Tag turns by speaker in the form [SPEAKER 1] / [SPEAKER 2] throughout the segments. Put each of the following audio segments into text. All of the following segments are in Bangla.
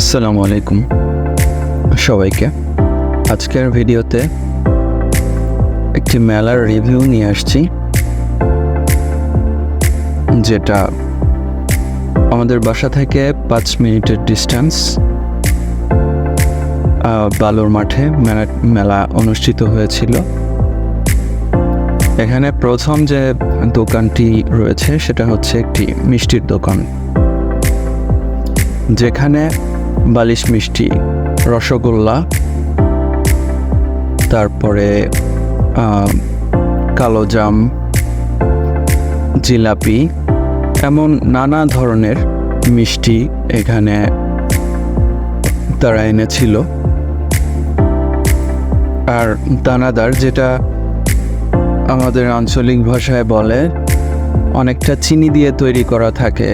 [SPEAKER 1] আসসালামু আলাইকুম সবাইকে। আজকের ভিডিওতে একটি মেলার রিভিউ নিয়ে আসছি, যেটা আমাদের বাসা থেকে পাঁচ মিনিটের ডিস্টেন্স বালুর মাঠে মেলা মেলা অনুষ্ঠিত হয়েছিল। এখানে প্রথম যে দোকানটি রয়েছে সেটা হচ্ছে একটি মিষ্টির দোকান, যেখানে বালিশ মিষ্টি, রসগোল্লা, তারপরে কালোজাম জিলাপি, এমন নানা ধরনের মিষ্টি এখানে তারা এনেছিল। আর দানাদার যেটা আমাদের আঞ্চলিক ভাষায় বলে, অনেকটা চিনি দিয়ে তৈরি করা থাকে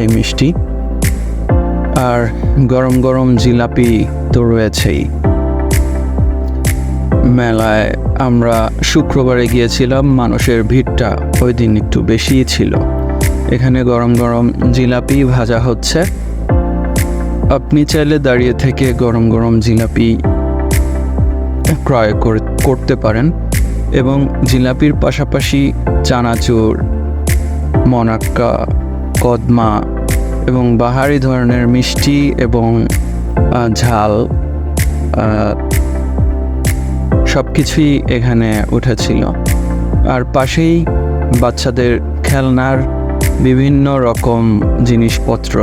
[SPEAKER 1] এই মিষ্টি। আর গরম গরম জিলাপি তো রয়েছেই। মেলায় আমরা শুক্রবারে গিয়েছিলাম, মানুষের ভিড়টা ওই দিন একটু বেশিই ছিল। এখানে গরম গরম জিলাপি ভাজা হচ্ছে। আপনি চাইলে দাঁড়িয়ে থেকে গরম গরম জিলাপি ক্রয় করে- করতে পারেন এবং জিলাপির পাশাপাশি চানাচুর, মনাক্কা, কদমা এবং বাহারি ধরনের মিষ্টি এবং ঝাল সব কিছুই এখানে উঠেছিল। আর পাশেই বাচ্চাদের খেলনার বিভিন্ন রকম জিনিসপত্র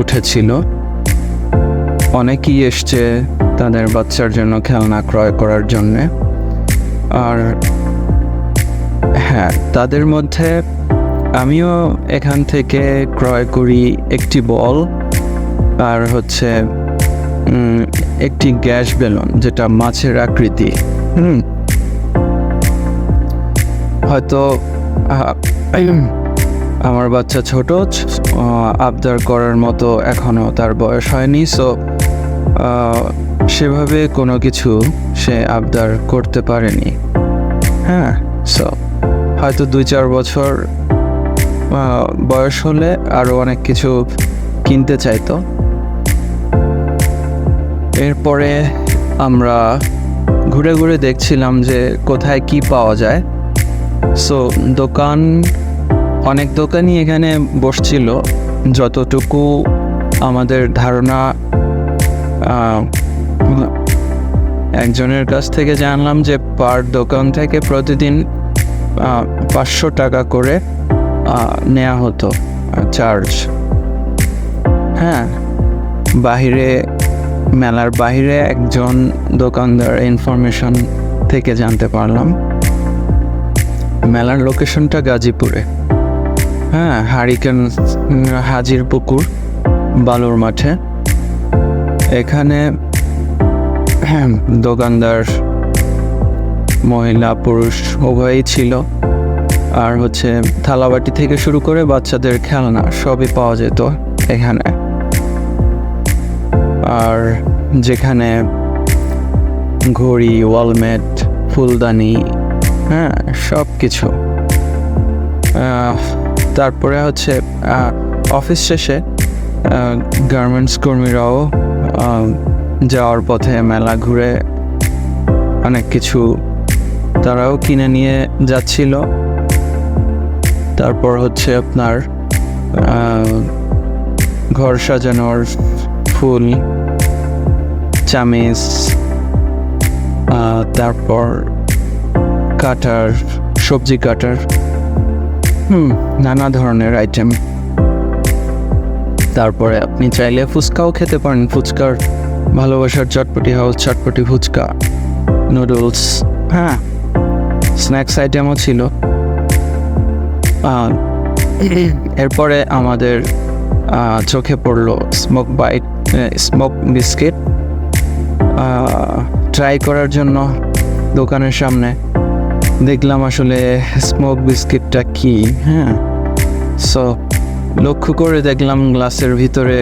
[SPEAKER 1] উঠেছিল। অনেকেই এসছে তাদের বাচ্চার জন্য খেলনা ক্রয় করার জন্যে। আর হ্যাঁ তাদের মধ্যে আমিও এখান থেকে ক্রয় করি একটি বল আর হচ্ছে একটি গ্যাস বেলুন, যেটা মাছের আকৃতি। হুম। হয়তো আমার বাচ্চা ছোট আবদার করার মতো এখনও তার বয়স হয়নি সো সেভাবে কোনো কিছু সে আবদার করতে পারেনি। হ্যাঁ সো হয়তো দুই চার বছর বয়স হলে আরও অনেক কিছু কিনতে চাইতো। এরপরে আমরা ঘুরে ঘুরে দেখছিলাম যে কোথায় কি পাওয়া যায়। সো দোকান, অনেক দোকানই এখানে বসছিল। যতটুকু আমাদের ধারণা একজনের কাছ থেকে জানলাম যে পার দোকান থেকে প্রতিদিন পাঁচশো টাকা করে নেওয়া হতো চার্জ হ্যাঁ বাহিরে মেলার বাইরে একজন দোকানদার ইনফরমেশন থেকে জানতে পারলাম। মেলার লোকেশনটা গাজীপুরে। হ্যাঁ হারিকেন হাজির পুকুর বালুর মাঠে। এখানে হ্যাঁ, দোকানদার মহিলা পুরুষ উভয়ই ছিল। আর হচ্ছে থালাবাটি থেকে শুরু করে বাচ্চাদের খেলনা সবই পাওয়া যেত এখানে। আর যেখানে ঘড়ি, ওয়ালমেট, ফুলদানি হ্যাঁ সব কিছু তারপরে হচ্ছে অফিস শেষে গার্মেন্টস কর্মীরাও যাওয়ার পথে মেলা ঘুরে অনেক কিছু তারাও কিনে নিয়ে যাচ্ছিল। তারপর হচ্ছে আপনার ঘর সাজানোর ফুল, চামিচ তারপর কাটার, সবজি কাটার, হুম, নানা ধরনের আইটেম তারপরে আপনি চাইলে ফুচকাও খেতে পারেন। ফুচকার ভালোবাসার চটপটি হাউস চটপটি ফুচকা নুডলস হ্যাঁ স্ন্যাক্স আইটেমও ছিল। এরপরে আমাদের চোখে পড়ল smoke bite smoke biscuit try করার জন্য দোকানের সামনে। দেখলাম আসলে স্মোক বিস্কিটটা কি হ্যাঁ? সো লক্ষ্য করে দেখলাম গ্লাসের ভিতরে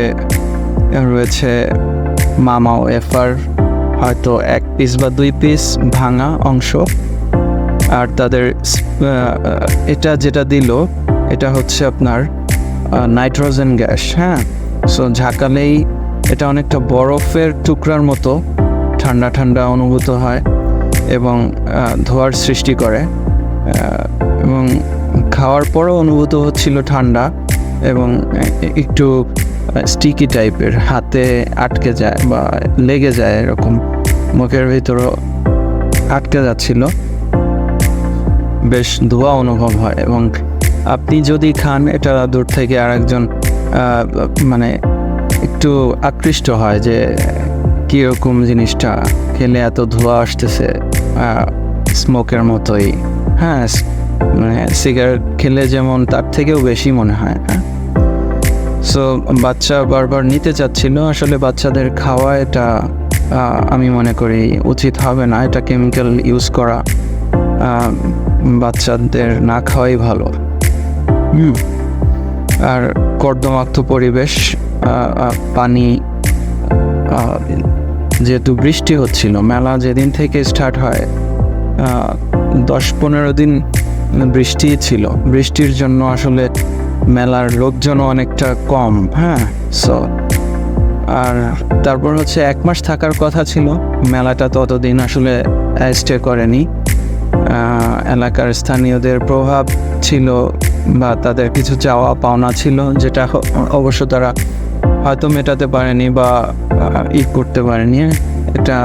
[SPEAKER 1] রয়েছে মামা ও এফার হয়তো এক পিস বা দুই পিস ভাঙা অংশ। আর তাদের এটা যেটা দিল, এটা হচ্ছে আপনার নাইট্রোজেন গ্যাস হ্যাঁ? সো ঝাঁকালেই এটা অনেকটা বরফের টুকরার মতো, ঠান্ডা ঠান্ডা অনুভূত হয় এবং ধোয়ার সৃষ্টি করে এবং খাওয়ার পরও অনুভূত হচ্ছিল ঠান্ডা এবং একটু স্টিকি টাইপের, হাতে আটকে যায় বা লেগে যায় এরকম, মুখের ভিতরও আটকে যাচ্ছিল। বেশ ধোয়া অনুভব হয় এবং আপনি যদি খান, এটা দূর থেকে আরেকজন মানে একটু আকৃষ্ট হয় যে কীরকম জিনিসটা খেলে এত ধোঁয়া আসতেছে স্মোকের মতোই। হ্যাঁ মানে সিগারেট খেলে যেমন তার থেকেও বেশি মনে হয় হ্যাঁ। সো বাচ্চা বারবার নিতে চাচ্ছিল, আসলে বাচ্চাদের খাওয়া এটা আমি মনে করি উচিত হবে না, এটা কেমিক্যাল ইউজ করা। বাচ্চাদের না খাওয়াই ভালো। হুম। আর কর্দমাক্ত পরিবেশ পানি যেহেতু বৃষ্টি হচ্ছিল মেলা যেদিন থেকে স্টার্ট হয় দশ পনেরো দিন বৃষ্টি ছিল। বৃষ্টির জন্য আসলে মেলার লোকজনও অনেকটা কম হ্যাঁ? সো আর তারপর হচ্ছে এক মাস থাকার কথা ছিল মেলাটা ততদিন আসলে স্টে করেনি। এলাকার স্থানীয়দের প্রভাব ছিল বা তাদের কিছু চাওয়া পাওনা ছিল, যেটা অবশ্য তারা হয়তো মেটাতে পারেনি বা ই করতে পারেনি, এটা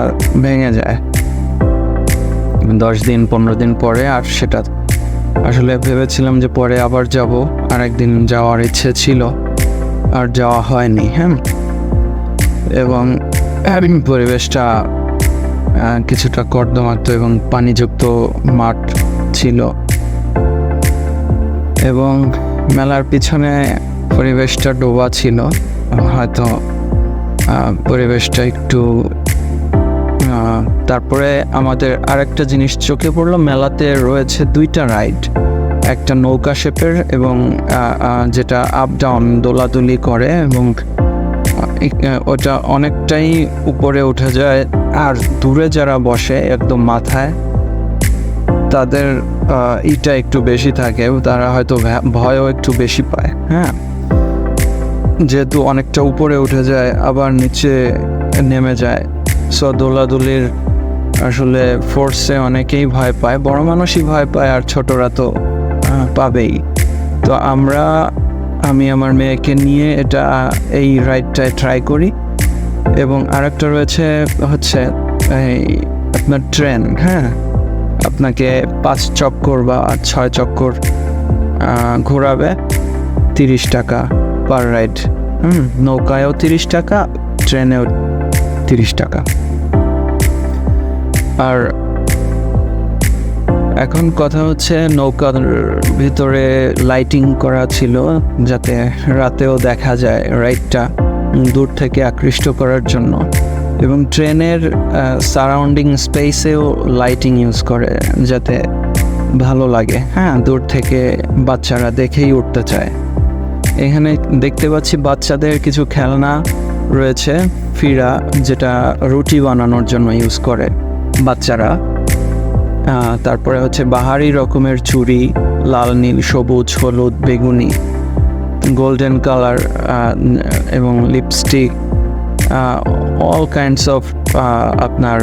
[SPEAKER 1] ভেঙে যায়। দশ দিন, পনেরো দিন পরে আর সেটা আসলে ভেবেছিলাম যে পরে আবার যাব আর একদিন যাওয়ার ইচ্ছে ছিল, আর যাওয়া হয়নি হ্যাঁ। এবং পরিবেশটা কিছুটা কর্দমাক্ত এবং পানিযুক্ত মাঠ ছিল। এবং মেলার পিছনে পরিবেশটা ডোবা ছিল। হয়তো পরিবেশটা একটু তারপরে আমাদের আরেকটা জিনিস চোখে পড়ল, মেলাতে রয়েছে দুইটা রাইড। একটা নৌকা শেপের এবং যেটা আপ ডাউন দোলাদুলি করে এবং ওটা অনেকটাই উপরে উঠে যায় আর দূরে যারা বসে একদম মাথায়, তাদের ইটা একটু বেশি থাকে, তারা হয়তো ভয়ও একটু বেশি পায় হ্যাঁ? যেহেতু অনেকটা উপরে উঠে যায়, আবার নিচে নেমে যায়। সো দোলাদুলির আসলে ফোর্সে অনেকেই ভয় পায়, বড় মানুষই ভয় পায়, আর ছোটরা তো পাবেই। তো আমরা, আমি আমার মেয়েকে নিয়ে এটা এই রাইডটায় ট্রাই করি। এবং আরেকটা রয়েছে হচ্ছে এই আপনার ট্রেন হ্যাঁ? আপনাকে পাঁচ চক্কর বা ছয় চক্কর ঘোরাবে তিরিশ টাকা পার রাইড। হুম, নৌকায়ও তিরিশ টাকা, ট্রেনেও তিরিশ টাকা। আর এখন কথা হচ্ছে নৌকার ভিতরে লাইটিং করা ছিল যাতে রাতেও দেখা যায় রাইডটা দূর থেকে আকৃষ্ট করার জন্য। এবং ট্রেনের সারাউন্ডিং স্পেসেও লাইটিং ইউজ করে, যাতে ভালো লাগে। হ্যাঁ দূর থেকে বাচ্চারা দেখেই উঠতে চায়। এখানে দেখতে পাচ্ছি বাচ্চাদের কিছু খেলনা রয়েছে, ফিরা, যেটা রুটি বানানোর জন্য ইউজ করে বাচ্চারা। তারপরে হচ্ছে বাহারি রকমের চুড়ি লাল, নীল, সবুজ, হলুদ, বেগুনি। গোল্ডেন কালার এবং লিপস্টিক অল কাইন্ডস অফ আপনার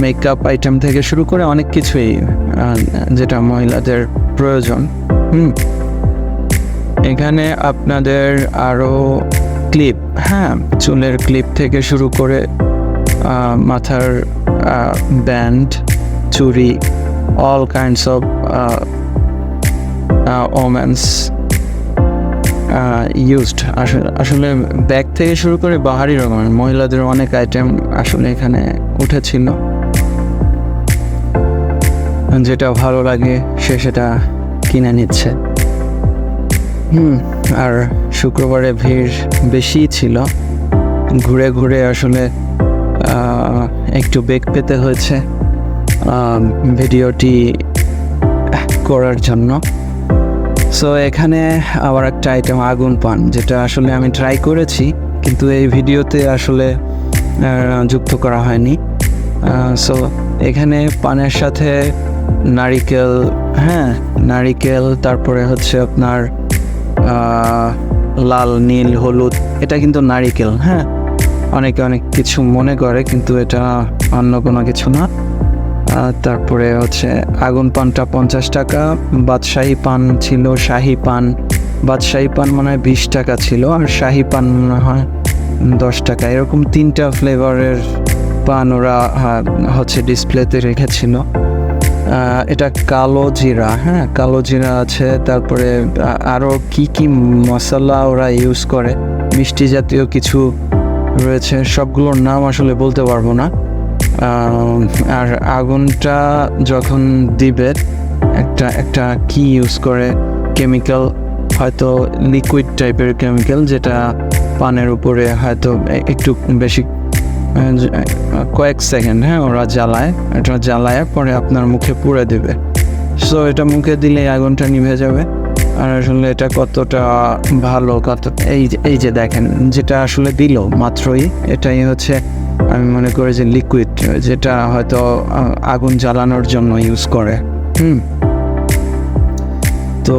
[SPEAKER 1] মেকআপ আইটেম থেকে শুরু করে অনেক কিছুই যেটা মহিলাদের প্রয়োজন, হুম। এখানে আপনাদের আরও ক্লিপ হ্যাঁ চুলের ক্লিপ থেকে শুরু করে মাথার ব্যান্ড চুরি all kinds of women's used আসলে ব্যাগ থেকে শুরু করে বাহারি রকমের, মহিলাদের অনেক আইটেম আসলে এখানে উঠেছিল। যেটা ভালো লাগে, সে সেটা কিনে নিচ্ছে। হুম, আর শুক্রবারে ভিড় বেশি ছিল। ঘুরে ঘুরে আসলে একটু বেগ পেতে হয়েছে ভিডিওটি করার জন্য। সো এখানে আবার একটা আইটেম আগুন পান, যেটা আসলে আমি ট্রাই করেছি, কিন্তু এই ভিডিওতে আসলে যুক্ত করা হয়নি। সো এখানে পানের সাথে নারিকেল হ্যাঁ নারিকেল, তারপরে হচ্ছে আপনার লাল, নীল, হলুদ, এটা কিন্তু নারিকেল হ্যাঁ? অনেকে অনেক কিছু মনে করে, কিন্তু এটা অন্য কোনো কিছু না। তারপরে হচ্ছে আগুন পানটা পঞ্চাশ টাকা, বাদশাহী পান ছিল শাহি পান। বাদশাহী পান মনে হয় বিশ টাকা ছিল, আর শাহি পান মনে হয় দশ টাকা। এরকম তিনটা ফ্লেভারের পান ওরা হচ্ছে ডিসপ্লেতে রেখেছিল। এটা কালো জিরা হ্যাঁ কালো জিরা আছে। তারপরে আরও আরও কি কি মশলা ওরা ইউজ করে, মিষ্টি জাতীয় কিছু রয়েছে, সবগুলোর নাম আসলে বলতে পারব না। আর আগুনটা যখন দিবে, একটা একটা কি ইউজ করে? কেমিক্যাল হয়তো লিকুইড টাইপের কেমিক্যাল যেটা পানের উপরে হয়তো একটু বেশি কয়েক সেকেন্ড হ্যাঁ ওরা জ্বালায়, এটা জ্বালায়, পরে আপনার মুখে পুড়ে দেবে। সো এটা মুখে দিলে আগুনটা নিভে যাবে। আর আসলে এটা কতটা ভালো, কত, এই এই যে দেখেন, যেটা আসলে দিল মাত্রই, এটাই হচ্ছে আমি মনে করি যে লিকুইড যেটা হয়তো আগুন জ্বালানোর জন্য ইউজ করে, হুম? তো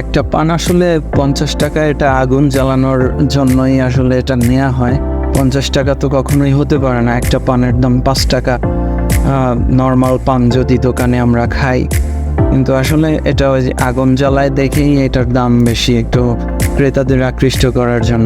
[SPEAKER 1] একটা পান আসলে পঞ্চাশ টাকা এটা আগুন জ্বালানোর জন্যই আসলে এটা নেওয়া হয়। পঞ্চাশ টাকা তো কখনোই হতে পারে না, একটা পানের দাম পাঁচ টাকা। নর্মাল পান যদি দোকানে আমরা খাই। কিন্তু আসলে এটা ওই আগুন জ্বালায় দেখেই এটার দাম বেশি, একটু ক্রেতাদের আকৃষ্ট করার জন্য।